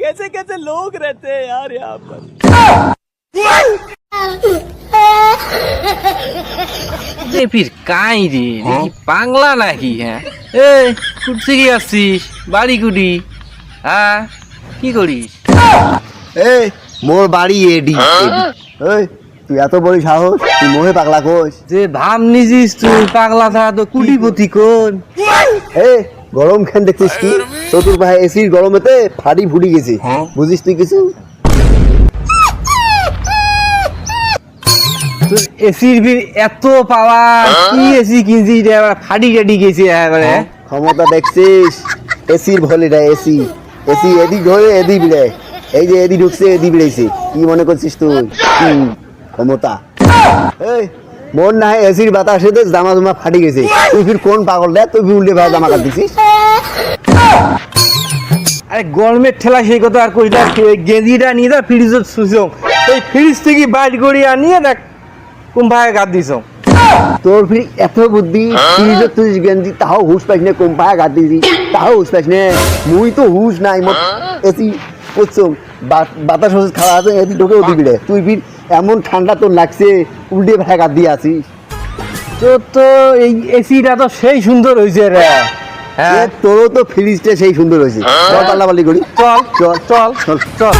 कैसे कैसे लोग रहते हैं यार यहाँ पर এ ফির কাই রে দেখি পাগলা নাকি হ্যাঁ এই কুটছে কি আসছিস বাড়ি কুটি হ্যাঁ কি করিস এই মোর বাড়ি এডি এই তুই এত বড় সাহস তুই মোহে পাগলা কোস যে ভাব নিছিস তুই পাগলা ছাড়া তো কুটিপতি কোন এ গরম খান দেখছিস কি? চতুর পাহে এসির গরমেতে ফাড়ি ফুটি গেছে। বুঝিস তুই কিছু? এসির বিল এত পাওয়া কি এসি এবার ফাটি টাটি গেছে এবারে ক্ষমতা দেখছিস? এসির ভলিটা এসি এসি এদিক ধরে এদিক বিড়ে এই যে এদিক ঢুকছে এদিক বিড়েছে কি মনে করছিস তুই? ক্ষমতা। এই মন না হয় এসির বাতাসে তো জামা জামা ফাটি গেছে। তুই ফির কোন পাগল দেখ তুই উল্টে ভাই জামা কাট দিছিস। আরে গরমের ঠেলা সেই কথা আর কই কইটা গেঞ্জিটা নিয়ে যা ফ্রিজে শুছো এই ফ্রিজ থেকে বাইর করে আনিয়ে দেখ কোন ভাই গাদ দিছ। তোর ফির এত বুদ্ধি যে তুই গেঞ্জি তাও হুশ পাইস না কোন পায়ে গাদ দিছি তাও হুশ পাইস না? মুই তো হুশ নাই মোর এসি করছ বাতাস হচ্ছে খাওয়া আছে এসি ঢোকে ওদিক বিড়ে তুই ফির এমন ঠান্ডা তো লাগছে উল্টে ভাগা দিয়ে আছি। তো তো এই এসিটা তো সেই সুন্দর হয়েছে রে। হ্যাঁ। তোরও তো ফ্রিজটা সেই সুন্দর হয়েছে হ্যাঁ। চল পাল্লাপাল্লি করি। চল চল চল চল। চল।